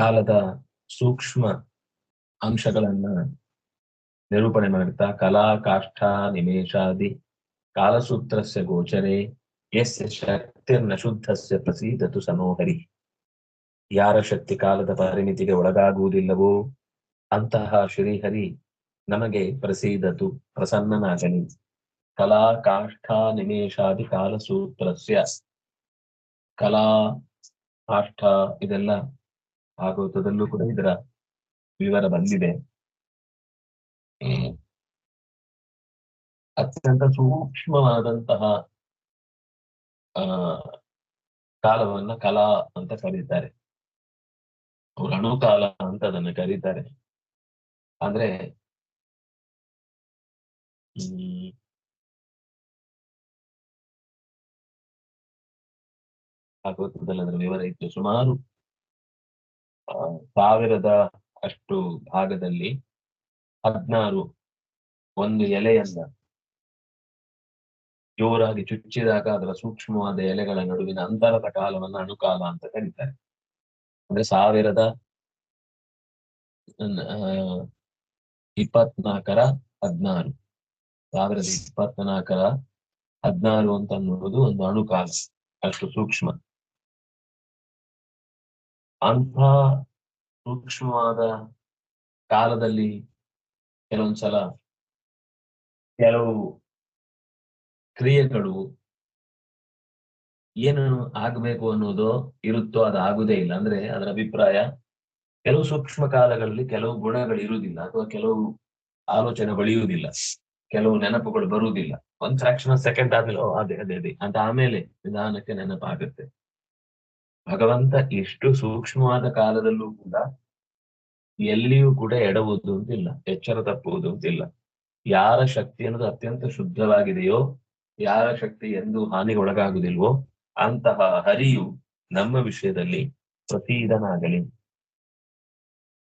ಕಾಲದ ಸೂಕ್ಷ್ಮ ಅಂಶಗಳನ್ನ ನಿರೂಪಣೆ ಮಾಡ್ತಾ ಕಲಾ, ಕಾಷ್ಠ ನಿಮೇಶಾದಿ ಕಾಲಸೂತ್ರಸ್ಯ ಗೋಚರೆ, ಯಸ್ಯ ಶಕ್ತಿರ್ನ ಶುದ್ಧಸ್ಯ ಪ್ರಸೀದತು ಸನೋಹರಿ ಯಾರ ಶಕ್ತಿ ಕಾಲದ ಪರಿಮಿತಿಗೆ ಒಳಗಾಗುವುದಿಲ್ಲವೋ, ಅಂತಹ ಶ್ರೀಹರಿ ನಮಗೆ ಪ್ರಸೀದತು, ಪ್ರಸನ್ನನಾಗಲಿ. ಕಲಾ, ಕಾಷ್ಠ ನಿಮೇಶಾದಿ ಕಾಲಸೂತ್ರಸ್ಯ, ಕಲಾ, ಕಾಷ್ಠ ಇದೆಲ್ಲ ಭಾಗವತದಲ್ಲೂ ಕೂಡ ಇದರ ವಿವರ ಬಂದಿದೆ. ಅತ್ಯಂತ ಸೂಕ್ಷ್ಮವಾದಂತಹ, ಆ, ಕಾಲವನ್ನ ಕಲಾ ಅಂತ ಕರೀತಾರೆ. ಅವರು ಅಣುಕಾಲ ಅಂತ ಅದನ್ನ ಕರೀತಾರೆ. ಅಂದ್ರೆ, ಹ್ಮ್ ಭಾಗವತದಲ್ಲಿ ಅದರ ವಿವರ ಇತ್ತು ಸುಮಾರು ಸಾವಿರದ ಅಷ್ಟು ಭಾಗದಲ್ಲಿ ಹದಿನಾರು ಒಂದು ಎಲೆಯನ್ನ ಜೋರಾಗಿ ಚುಚ್ಚಿದಾಗ ಅದರ ಸೂಕ್ಷ್ಮವಾದ ಎಲೆಗಳ ನಡುವಿನ ಅಂತರದ ಕಾಲವನ್ನು ಅಣುಕಾಲ ಅಂತ ಕರೀತಾರೆ. ಅಂದ್ರೆ ಸಾವಿರದ ಇಪ್ಪತ್ನಾಲ್ಕರ ಹದಿನಾರು. ಸಾವಿರದ ಇಪ್ಪತ್ನಾಲ್ಕರ ಹದಿನಾರು ಅಂತ ಅನ್ನುವುದು ಒಂದು ಅಣುಕಾಲ, ಅಷ್ಟು ಸೂಕ್ಷ್ಮ. ಅಂಥ ಸೂಕ್ಷ್ಮವಾದ ಕಾಲದಲ್ಲಿ ಕೆಲವೊಂದ್ಸಲ ಕೆಲವು ಕ್ರಿಯೆಗಳು ಏನು ಆಗ್ಬೇಕು ಅನ್ನೋದು ಇರುತ್ತೋ ಅದು ಆಗುದೇ ಇಲ್ಲ. ಅಂದ್ರೆ ಅದರ ಅಭಿಪ್ರಾಯ ಕೆಲವು ಸೂಕ್ಷ್ಮ ಕಾಲಗಳಲ್ಲಿ ಕೆಲವು ಗುಣಗಳು ಇರುವುದಿಲ್ಲ ಅಥವಾ ಕೆಲವು ಆಲೋಚನೆ ಬೆಳೆಯುವುದಿಲ್ಲ. ಕೆಲವು ನೆನಪುಗಳು ಬರುವುದಿಲ್ಲ. ಒಂದ್ ಫ್ರಾಕ್ಷನ್ ಸೆಕೆಂಡ್ ಆದ್ಮೇಲೆ ಅದೇ ಅದೇ ಅದೇ ಅಂತ ಆಮೇಲೆ ನಿಧಾನಕ್ಕೆ ನೆನಪಾಗುತ್ತೆ. ಭಗವಂತ ಎಷ್ಟು ಸೂಕ್ಷ್ಮವಾದ ಕಾಲದಲ್ಲೂ ಕೂಡ ಎಲ್ಲಿಯೂ ಕೂಡ ಎಡವುದು ಅಂತಿಲ್ಲ ಎಚ್ಚರ ತಪ್ಪುವುದು ಅಂತಿಲ್ಲ ಯಾರ ಶಕ್ತಿ ಅನ್ನೋದು ಅತ್ಯಂತ ಶುದ್ಧವಾಗಿದೆಯೋ, ಯಾರ ಶಕ್ತಿ ಎಂದು ಹಾನಿಗೊಳಗಾಗುವುದಿಲ್ವೋ, ಅಂತಹ ಹರಿಯು ನಮ್ಮ ವಿಷಯದಲ್ಲಿ ಪ್ರತೀದನಾಗಲಿ.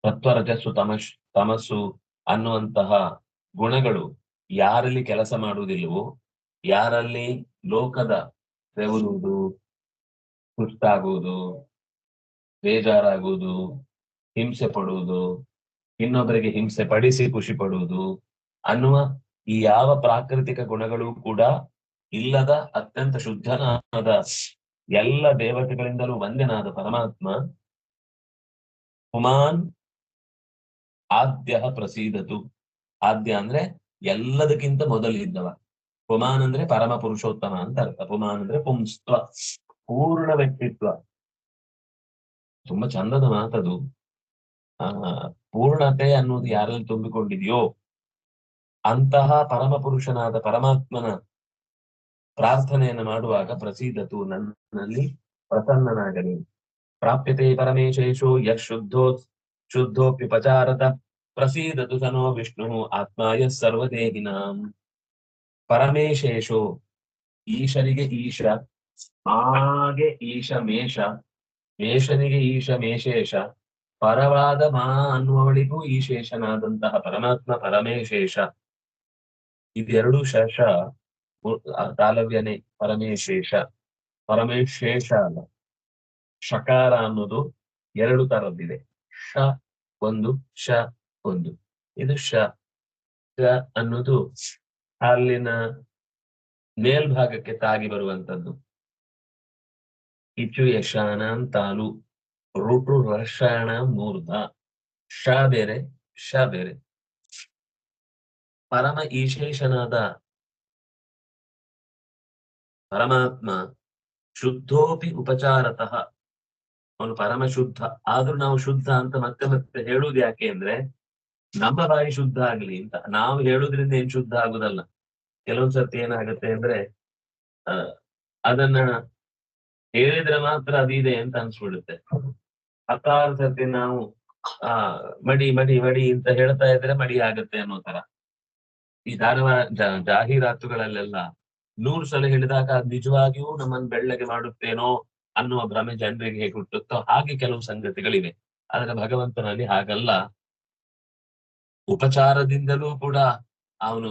ಸತ್ವರಜಸ್ಸು ತಮಸ್ ತಮಸ್ಸು ಅನ್ನುವಂತಹ ಗುಣಗಳು ಯಾರಲ್ಲಿ ಕೆಲಸ ಮಾಡುವುದಿಲ್ಲವೋ, ಯಾರಲ್ಲಿ ಲೋಕದ ಬೆವರುವುದು ಸುಸ್ತಾಗುವುದು ಬೇಜಾರಾಗುವುದು, ಹಿಂಸೆ ಪಡುವುದು, ಇನ್ನೊಬ್ಬರಿಗೆ ಹಿಂಸೆ ಪಡಿಸಿ ಖುಷಿ ಪಡುವುದು ಅನ್ನುವ ಈ ಯಾವ ಪ್ರಾಕೃತಿಕ ಗುಣಗಳು ಕೂಡ ಇಲ್ಲದ ಅತ್ಯಂತ ಶುದ್ಧನಾದ ಎಲ್ಲ ದೇವತೆಗಳಿಂದಲೂ ವಂದ್ಯನಾದ ಪರಮಾತ್ಮ ಹುಮಾನ್ ಆದ್ಯ ಪ್ರಸೀದತು. ಆದ್ಯ ಅಂದ್ರೆ ಎಲ್ಲದಕ್ಕಿಂತ ಮೊದಲಿದ್ದವ. ಹುಮಾನ್ ಅಂದ್ರೆ ಪರಮ ಪುರುಷೋತ್ತಮ ಅಂತ ಅರ್ಥ. ಪುಮಾನ್ ಅಂದ್ರೆ ಪುಂಸ್ತ್ವ. ಪೂರ್ಣ ವ್ಯಕ್ತಿತ್ವ. ತುಂಬಾ ಚಂದದ ಮಾತದು ಆ, ಪೂರ್ಣತೆ ಅನ್ನೋದು ಯಾರಲ್ಲಿ ತುಂಬಿಕೊಂಡಿದೆಯೋ, ಅಂತಹ ಪರಮ ಪುರುಷನಾದ ಪರಮಾತ್ಮನ ಪ್ರಾರ್ಥನೆಯನ್ನು ಮಾಡುವಾಗ ಪ್ರಸೀದತು ನನ್ನಲ್ಲಿ ಪ್ರಸನ್ನನಾಗಲಿ. ಪ್ರಾಪ್ಯತೆ ಪರಮೇಶೇಶೋ ಯಶ್ ಶುದ್ಧೋ, ಶುದ್ಧೋಪ್ಯುಪಚಾರತ, ಪ್ರಸೀದತು ಸನೋ ವಿಷ್ಣು ಆತ್ಮಾಯ ಸರ್ವದೇಹಿನಾಂ. ಪರಮೇಶೇಶೋ ಈಶರಿಗೆ ಈಶ ಹಾಗೆ ಈಶ ಮೇಷ, ಮೇಷನಿಗೆ ಈಶ ಮೇಷೇಶ, ಪರವಾದ ಮಾ ಅನ್ನುವವಳಿಗೂ ಈಶೇಷನಾದಂತಹ ಪರಮಾತ್ಮ ಪರಮೇಶೇಷ. ಇದೆರಡು ಶೇಷ ತಾಲವ್ಯನೇ ಪರಮೇಶೇಷ ಪರಮೇಶೇಷ ಅಲ್ಲ. ಶಕಾರ ಅನ್ನೋದು ಎರಡು ತರದ್ದಿದೆ. ಶ ಒಂದು ಶ ಒಂದು. ಇದು ಶ ಅನ್ನೋದು ಅಲ್ಲಿನ ಮೇಲ್ಭಾಗಕ್ಕೆ ತಾಗಿ ಬರುವಂತದ್ದು ಇಚು ಯಶಾನಾಂ ತಾಲು ಋಟು ರಷಾಣ ಮೂರ್ಧ ಶ ಬೇರೆ ಶ ಬೇರೆ. ಪರಮ ಈಶೇಷನಾದ ಪರಮಾತ್ಮ ಶುದ್ಧೋಪಿ ಉಪಚಾರತಃ. ಅವನು ಪರಮ ಶುದ್ಧ. ಆದ್ರೂ ನಾವು ಶುದ್ಧ ಅಂತ ಮತ್ತೆ ಮತ್ತೆ ಹೇಳುವುದು ಯಾಕೆ ಅಂದ್ರೆ, ನಮ್ಮ ಬಾಯಿ ಶುದ್ಧ ಆಗ್ಲಿ ಅಂತ. ನಾವು ಹೇಳುದ್ರಿಂದ ಏನ್ ಶುದ್ಧ ಆಗುದಲ್ಲ. ಕೆಲವೊಂದ್ಸರ್ತಿ ಏನಾಗುತ್ತೆ ಅಂದ್ರೆ ಅದನ್ನ ಹೇಳಿದ್ರೆ ಮಾತ್ರ ಅದಿದೆ ಅಂತ ಅನ್ಸ್ಬಿಡುತ್ತೆ. ಹತ್ತಾರು ಸರ್ತಿ ನಾವು ಆ ಮಡಿ ಮಡಿ ಮಡಿ ಅಂತ ಹೇಳ್ತಾ ಇದ್ರೆ ಮಡಿ ಆಗತ್ತೆ ಅನ್ನೋ ತರ ಈ ಧಾರವಾಡ ಜಾಹೀರಾತುಗಳಲ್ಲೆಲ್ಲ ನೂರು ಸಲ ಹೇಳಿದಾಗ ಅದ್ ನಿಜವಾಗಿಯೂ ನಮ್ಮನ್ನ ಬೆಳ್ಳಗೆ ಮಾಡುತ್ತೇನೋ ಅನ್ನುವ ಭ್ರಮೆ ಜನರಿಗೆ ಹೇಗೆ ಹುಟ್ಟುತ್ತೋ ಹಾಗೆ ಕೆಲವು ಸಂಗತಿಗಳಿವೆ. ಆದ್ರೆ ಭಗವಂತನಲ್ಲಿ ಹಾಗಲ್ಲ. ಉಪಚಾರದಿಂದಲೂ ಕೂಡ ಅವನು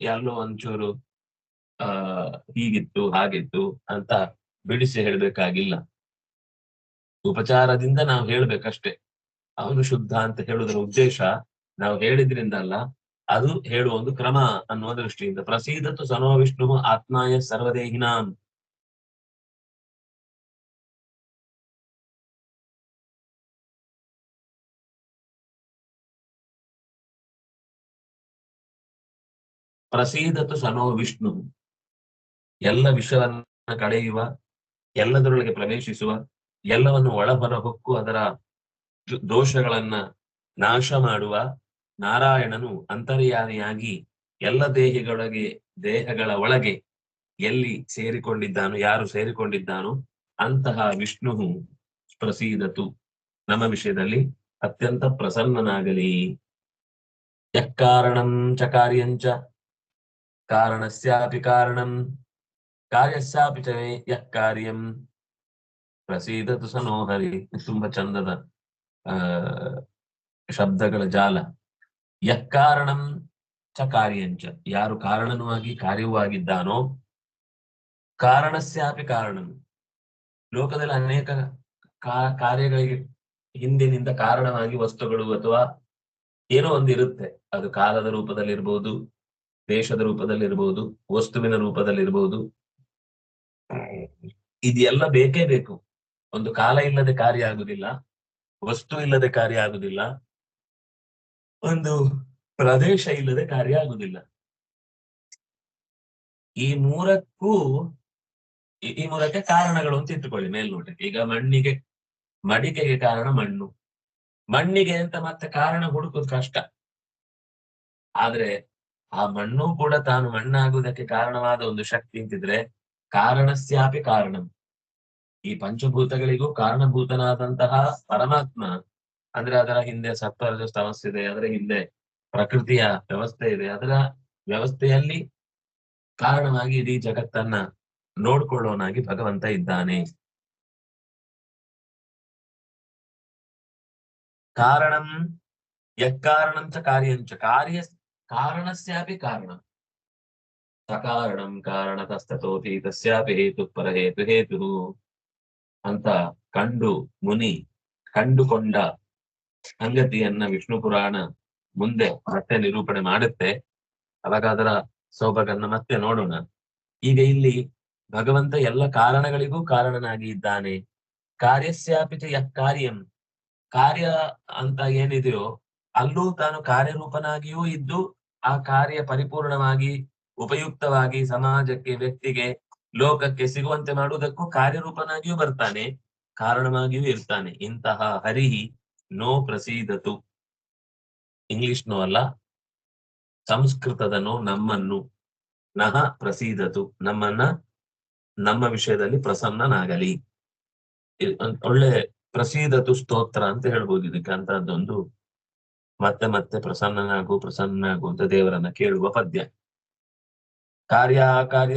ಎಲ್ಲೋ ಒಂಚೂರು ಆ ಹೀಗಿತ್ತು ಹಾಗಿತ್ತು ಅಂತ ಬಿಡಿಸಿ ಹೇಳ್ಬೇಕಾಗಿಲ್ಲ. ಉಪಚಾರದಿಂದ ನಾವು ಹೇಳ್ಬೇಕಷ್ಟೇ. ಅವನು ಶುದ್ಧ ಅಂತ ಹೇಳುವುದರ ಉದ್ದೇಶ ನಾವು ಹೇಳಿದ್ರಿಂದ ಅಲ್ಲ, ಅದು ಹೇಳುವ ಒಂದು ಕ್ರಮ ಅನ್ನುವ ದೃಷ್ಟಿಯಿಂದ. ಪ್ರಸೀದತ್ತು ಸನೋ ವಿಷ್ಣು ಆತ್ಮಾಯ ಸರ್ವದೇಹಿನಾಂ. ಪ್ರಸೀದತ್ತು ಸನೋ ವಿಷ್ಣು. ಎಲ್ಲ ವಿಷವನ್ನ ಕಳೆಯುವ ಎಲ್ಲದರೊಳಗೆ ಪ್ರವೇಶಿಸುವ, ಎಲ್ಲವನ್ನು ಒಳಬರ ಹೊಕ್ಕು ಅದರ ದೋಷಗಳನ್ನ ನಾಶ ಮಾಡುವ ನಾರಾಯಣನು ಅಂತರ್ಯಾಮಿಯಾಗಿ ಎಲ್ಲ ದೇಹಗಳಿಗೆ, ದೇಹಗಳ ಒಳಗೆ ಎಲ್ಲಿ ಸೇರಿಕೊಂಡಿದ್ದಾನೋ, ಯಾರು ಸೇರಿಕೊಂಡಿದ್ದಾನೋ ಅಂತಹ ವಿಷ್ಣು ಪ್ರಸೀದತು. ನಮ್ಮ ವಿಷಯದಲ್ಲಿ ಅತ್ಯಂತ ಪ್ರಸನ್ನನಾಗಲಿ. ಯಕ್ಕಾರಣಂ ಚ ಕಾರ್ಯಂಚ. ಕಾರಣಸ್ಯಾಪಿ ಕಾರಣಂ. ಕಾರ್ಯಸ್ಯಾಪಿ ಚ ಯ ಯಃ ಕಾರ್ಯಂ ಪ್ರಸೀದತು ಸನೋ ಹರಿ ತುಂಬಾ ಚಂದದ ಶಬ್ದಗಳ ಜಾಲ. ಯಕಾರಣಂ ಚ ಕಾರ್ಯಂಚ. ಯಾರು ಕಾರಣನೂ ಆಗಿ ಕಾರ್ಯವೂ ಆಗಿದ್ದಾನೋ, ಕಾರಣಸ್ಯಾಪಿ ಕಾರಣಂ ಲೋಕದಲ್ಲಿ ಅನೇಕ ಕಾರ್ಯಗಳಿಗೆ ಹಿಂದಿನಿಂದ ಕಾರಣವಾಗಿ ವಸ್ತುಗಳು ಅಥವಾ ಏನೋ ಒಂದು ಇರುತ್ತೆ. ಅದು ಕಾಲದ ರೂಪದಲ್ಲಿರ್ಬೋದು, ದೇಶದ ರೂಪದಲ್ಲಿರ್ಬೋದು, ವಸ್ತುವಿನ ರೂಪದಲ್ಲಿರ್ಬೋದು. ಇದೆಲ್ಲ ಬೇಕೇ ಬೇಕು. ಒಂದು ಕಾಲ ಇಲ್ಲದೆ ಕಾರ್ಯ ಆಗುದಿಲ್ಲ, ವಸ್ತು ಇಲ್ಲದೆ ಕಾರ್ಯ ಆಗುದಿಲ್ಲ, ಒಂದು ಪ್ರದೇಶ ಇಲ್ಲದೆ ಕಾರ್ಯ ಆಗುದಿಲ್ಲ. ಈ ಮೂರಕ್ಕೂ, ಈ- ಮೂರಕ್ಕೆ ಕಾರಣಗಳು ಅಂತ ಇಟ್ಟುಕೊಳ್ಳಿ ಮೇಲ್ನೋಟಕ್ಕೆ. ಈಗ ಮಣ್ಣಿಗೆ, ಮಡಿಕೆಗೆ ಕಾರಣ ಮಣ್ಣು. ಮಣ್ಣಿಗೆ ಅಂತ ಮತ್ತೆ ಕಾರಣ ಹುಡುಕುದು ಕಷ್ಟ. ಆದ್ರೆ ಆ ಮಣ್ಣು ಕೂಡ ತಾನು ಮಣ್ಣಾಗುವುದಕ್ಕೆ ಕಾರಣವಾದ ಒಂದು ಶಕ್ತಿ ಅಂತಿದ್ರೆ ಕಾರಣಸ್ಯಾಪಿ ಕಾರಣಂ. ಈ ಪಂಚಭೂತಗಳಿಗೂ ಕಾರಣಭೂತನಾದಂತಹ ಪರಮಾತ್ಮ, ಅಂದ್ರೆ ಅದರ ಹಿಂದೆ ಸತ್ವರಜ ಸಮಸ್ಯೆ ಅದರ ಹಿಂದೆ ಪ್ರಕೃತಿಯ ವ್ಯವಸ್ಥೆ ಇದೆ, ಅದರ ವ್ಯವಸ್ಥೆಯಲ್ಲಿ ಕಾರಣವಾಗಿ ಇಡೀ ಜಗತ್ತನ್ನ ನೋಡ್ಕೊಳ್ಳೋನಾಗಿ ಭಗವಂತ ಇದ್ದಾನೆ. ಕಾರಣಂ ಯಕಾರಣಂ ಚ ಕಾರ್ಯಂಚ, ಕಾರ್ಯ, ಕಾರಣಸ್ಯಾಪಿ ಕಾರಣಂ. ಸಕಾರಣಂ ಕಾರಣತಸ್ತತೋತಿ ತಸ್ಯಾಪಿ ಹೇತು ಪರಹೇತು ಹೇತು ಅಂತ ಕಂಡು ಮುನಿ ಕಂಡುಕೊಂಡ ಸಂಗತಿಯನ್ನ ವಿಷ್ಣು ಪುರಾಣ ಮುಂದೆ ಮತ್ತೆ ನಿರೂಪಣೆ ಮಾಡುತ್ತೆ. ಅವಾಗ ಅದರ ಸೊಬಗನ್ನ ಮತ್ತೆ ನೋಡೋಣ. ಈಗ ಇಲ್ಲಿ ಭಗವಂತ ಎಲ್ಲ ಕಾರಣಗಳಿಗೂ ಕಾರಣನಾಗಿ ಇದ್ದಾನೆ. ಕಾರ್ಯಸ್ಯಾಪಿ ಚ ಯಃ ಕಾರ್ಯಂ. ಕಾರ್ಯ ಅಂತ ಏನಿದೆಯೋ ಅಲ್ಲೂ ತಾನು ಕಾರ್ಯರೂಪನಾಗಿಯೂ ಇದ್ದು ಆ ಕಾರ್ಯ ಪರಿಪೂರ್ಣವಾಗಿ ಉಪಯುಕ್ತವಾಗಿ ಸಮಾಜಕ್ಕೆ, ವ್ಯಕ್ತಿಗೆ, ಲೋಕಕ್ಕೆ ಸಿಗುವಂತೆ ಮಾಡುವುದಕ್ಕೂ ಕಾರ್ಯರೂಪನಾಗಿಯೂ ಬರ್ತಾನೆ, ಕಾರಣವಾಗಿಯೂ ಇರ್ತಾನೆ. ಇಂತಹ ಹರಿಹಿ ನೋ ಪ್ರಸೀದತು. ಇಂಗ್ಲಿಷ್ ನೋ ಅಲ್ಲ, ಸಂಸ್ಕೃತದ ನೋ ನಮ್ಮನ್ನು. ನಹ ಪ್ರಸೀದತು. ನಮ್ಮನ್ನ, ನಮ್ಮ ವಿಷಯದಲ್ಲಿ ಪ್ರಸನ್ನನಾಗಲಿ. ಒಳ್ಳೆ ಪ್ರಸೀದತು ಸ್ತೋತ್ರ ಅಂತ ಹೇಳ್ಬೋದು ಇದಕ್ಕೆ. ಅಂತಹದ್ದೊಂದು ಮತ್ತೆ ಮತ್ತೆ ಪ್ರಸನ್ನನಾಗು ಪ್ರಸನ್ನನಾಗು ಅಂತ ದೇವರನ್ನ ಕೇಳುವ ಪದ್ಯ. ಕಾರ್ಯ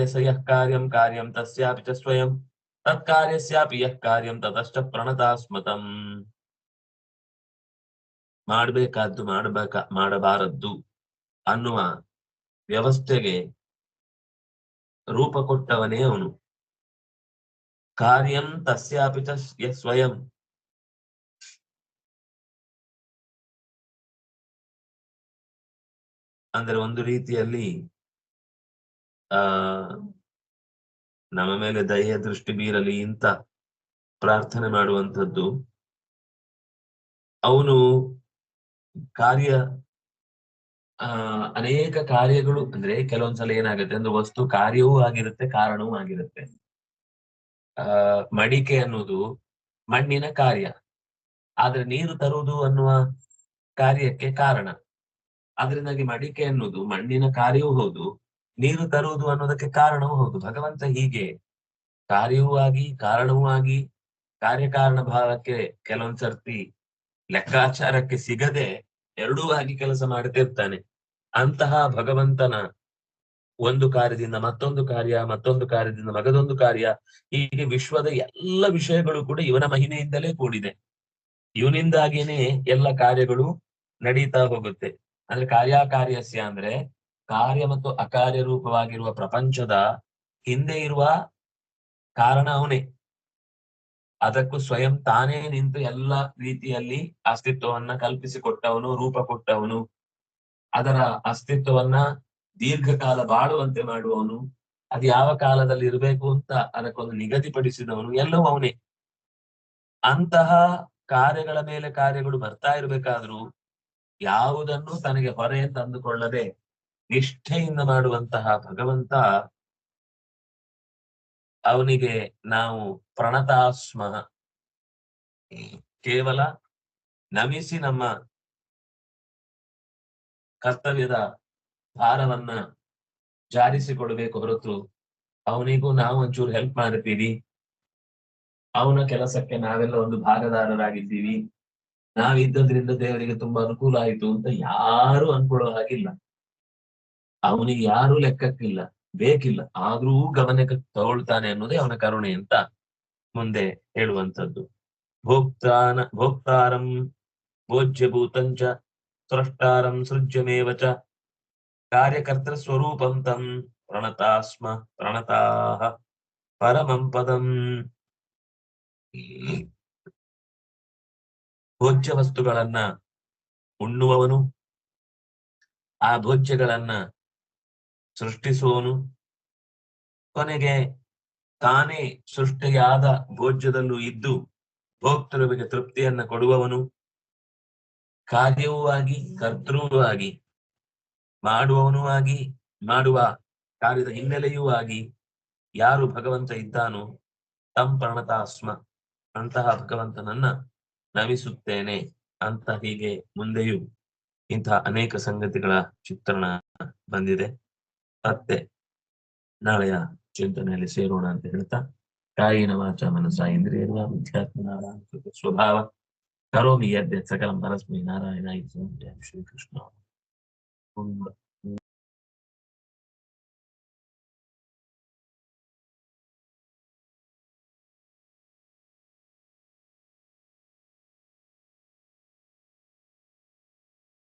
ಸ ಯಃ ಕಾರ್ಯಂ ಕಾರ್ಯಂ ತಸ್ಯಾಪಿ ಚ ಸ್ವಯಂ ತತ್ಕಾರ್ಯಸ್ಯಾಪಿ ಯಃ ಕಾರ್ಯಂ ತತಶ್ಚ ಪ್ರಣತಾಸ್ಮತಂ ಮಾಡ್ಬೇಕಾದ್ದು ಮಾಡಬೇಕ ಮಾಡಬಾರದ್ದು ಅನ್ನುವ ವ್ಯವಸ್ಥೆಗೆ ರೂಪ ಕೊಟ್ಟವನೇ ಅವನು ಕಾರ್ಯಂ ತಸ್ಯಾಪಿ ಚ ಸ್ವಯಂ ಅಂದ್ರೆ ಒಂದು ರೀತಿಯಲ್ಲಿ ಆ, ನಮ್ಮ ಮೇಲೆ ದಯೆಯ ದೃಷ್ಟಿ ಬೀರಲಿ ಇಂತ ಪ್ರಾರ್ಥನೆ ಮಾಡುವಂಥದ್ದು. ಅವನು ಕಾರ್ಯ, ಆ, ಅನೇಕ ಕಾರ್ಯಗಳು, ಅಂದ್ರೆ ಕೆಲವೊಂದ್ಸಲ ಏನಾಗುತ್ತೆ ಅಂದ್ರೆ ವಸ್ತು ಕಾರ್ಯವೂ ಆಗಿರುತ್ತೆ, ಕಾರಣವೂ ಆಗಿರುತ್ತೆ. ಮಡಿಕೆ ಅನ್ನೋದು ಮಣ್ಣಿನ ಕಾರ್ಯ. ಆದ್ರೆ ನೀರು ತರುವುದು ಅನ್ನುವ ಕಾರ್ಯಕ್ಕೆ ಕಾರಣ. ಅದರಿಂದಾಗಿ ಮಡಿಕೆ ಅನ್ನೋದು ಮಣ್ಣಿನ ಕಾರ್ಯವೂ ಹೌದು. ನೀರು ತರುವುದು ಅನ್ನೋದಕ್ಕೆ ಕಾರಣವೂ ಹೌದು. ಭಗವಂತ ಹೀಗೆ ಕಾರ್ಯವೂ ಆಗಿ, ಕಾರಣವೂ ಆಗಿ, ಕಾರ್ಯಕಾರಣ ಭಾವಕ್ಕೆ ಕೆಲವೊಂದ್ಸರ್ತಿ ಲೆಕ್ಕಾಚಾರಕ್ಕೆ ಸಿಗದೆ ಎರಡೂ ಆಗಿ ಕೆಲಸ ಮಾಡುತ್ತಿರ್ತಾನೆ ಅಂತಹ ಭಗವಂತನ ಒಂದು ಕಾರ್ಯದಿಂದ ಮತ್ತೊಂದು ಕಾರ್ಯ, ಮತ್ತೊಂದು ಕಾರ್ಯದಿಂದ ಮಗದೊಂದು ಕಾರ್ಯ, ಹೀಗೆ ವಿಶ್ವದ ಎಲ್ಲ ವಿಷಯಗಳು ಕೂಡ ಇವನ ಮಹಿಮೆಯಿಂದಲೇ ಕೂಡಿದೆ. ಇವನಿಂದಾಗಿನೇ ಎಲ್ಲ ಕಾರ್ಯಗಳು ನಡೀತಾ ಹೋಗುತ್ತೆ. ಅಂದ್ರೆ ಕಾರ್ಯಕಾರ್ಯಸ್ಯ ಅಂದ್ರೆ ಕಾರ್ಯ ಮತ್ತು ಅಕಾರ್ಯ ರೂಪವಾಗಿರುವ ಪ್ರಪಂಚದ ಹಿಂದೆ ಇರುವ ಕಾರಣ ಅವನೇ. ಅದಕ್ಕೂ ಸ್ವಯಂ ತಾನೇ ನಿಂತು ಎಲ್ಲ ರೀತಿಯಲ್ಲಿ ಅಸ್ತಿತ್ವವನ್ನ ಕಲ್ಪಿಸಿಕೊಟ್ಟವನು, ರೂಪ ಕೊಟ್ಟವನು. ಅದರ ಅಸ್ತಿತ್ವವನ್ನ ದೀರ್ಘಕಾಲ ಬಾಳುವಂತೆ ಮಾಡುವವನು. ಅದು ಯಾವ ಕಾಲದಲ್ಲಿ ಇರಬೇಕು ಅಂತ ಅದಕ್ಕೊಂದು ನಿಗದಿಪಡಿಸಿದವನು, ಎಲ್ಲವೂ ಅವನೇ. ಅಂತಹ ಕಾರ್ಯಗಳ ಮೇಲೆ ಕಾರ್ಯಗಳು ಬರ್ತಾ ಇರಬೇಕಾದ್ರೂ ಯಾವುದನ್ನು ತನಗೆ ಹೊರೆ ಅಂತ ಅಂದುಕೊಳ್ಳದೆ ನಿಷ್ಠೆಯಿಂದ ಮಾಡುವಂತಹ ಭಗವಂತ ಅವನಿಗೆ ನಾವು ಪ್ರಣತಾಸ್ಮ. ಕೇವಲ ನಮಿಸಿ ನಮ್ಮ ಕರ್ತವ್ಯದ ಭಾರವನ್ನ ಜಾರಿಸಿಕೊಡ್ಬೇಕು ಹೊರತು ಅವನಿಗೂ ನಾವು ಒಂಚೂರು ಹೆಲ್ಪ್ ಮಾಡ್ತೀವಿ. ಅವನ ಕೆಲಸಕ್ಕೆ ನಾವೆಲ್ಲ ಒಂದು ಭಾಗದಾರರಾಗಿದ್ದೀವಿ. ನಾವಿದ್ದದ್ರಿಂದ ದೇವರಿಗೆ ತುಂಬಾ ಅನುಕೂಲ ಆಯಿತು ಅಂತ ಯಾರು ಅನ್ಕೊಳ್ಳೋ ಹಾಗಿಲ್ಲ. ಅವನಿಗೆ ಯಾರು ಲೆಕ್ಕಕ್ಕಿಲ್ಲ, ಬೇಕಿಲ್ಲ, ಆದ್ರೂ ಗಮನಕ್ಕೆ ತಗೊಳ್ತಾನೆ ಅನ್ನೋದೇ ಅವನ ಕರುಣೆ ಅಂತ ಮುಂದೆ ಹೇಳುವಂಥದ್ದು. ಭೋಕ್ತಾನ, ಭೋಕ್ತಾರಂ ಭೋಜ್ಯಭೂತಂಚ ಸೃಷ್ಟಾರಂ ಸೃಜ್ಯಮೇವ ಚ ಕಾರ್ಯಕರ್ತೃ ಸ್ವರೂಪಂ ತಂ ಪ್ರಣತಾಸ್ಮ, ಪ್ರಣತಾಹ ಪರಮಂ ಪದಂ. ಭೋಜ್ಯ ವಸ್ತುಗಳನ್ನ ಉಣ್ಣುವವನು, ಆ ಭೋಜ್ಯಗಳನ್ನ ಸೃಷ್ಟಿಸುವವನು ಕೊನೆಗೆ ತಾನೇ ಸೃಷ್ಟಿಯಾದ ಭೋಜ್ಯದಲ್ಲೂ ಇದ್ದು ಭೋಕ್ತೃವಿಗೆ ತೃಪ್ತಿಯನ್ನ ಕೊಡುವವನು. ಕಾರ್ಯವೂ ಆಗಿ, ಕರ್ತೃವೂ ಮಾಡುವವನೂ ಆಗಿ, ಮಾಡುವ ಕಾರ್ಯದ ಹಿನ್ನೆಲೆಯೂ ಆಗಿ ಯಾರು ಭಗವಂತ ಇದ್ದಾನೋ ತಂ ಪ್ರಣತಾಸ್ಮ ಅಂತಹ ಭಗವಂತನನ್ನ ನಮಿಸುತ್ತೇನೆ ಅಂತ ಹೀಗೆ ಮುಂದೆಯೂ ಇಂತಹ ಅನೇಕ ಸಂಗತಿಗಳ ಚಿತ್ರಣ ಬಂದಿದೆ. ಮತ್ತೆ ನಾಳೆಯ ಚಿಂತನೆಯಲ್ಲಿ ಸೇರೋಣ ಅಂತ ಹೇಳ್ತಾ ಕಾಯಿನ ವಾಚ ಮನಸ ಇಂದ್ರಿಯರ್ವ ವಿದ್ಯಾತ್ಮನಾರಾಯಣ ಸ್ವಭಾವ ಕರೋಮಿ ಯದ್ಯತ್ ಸಕಲಂ ಪರಸ್ಮೈ ನಾರಾಯಣ ಶ್ರೀಕೃಷ್ಣ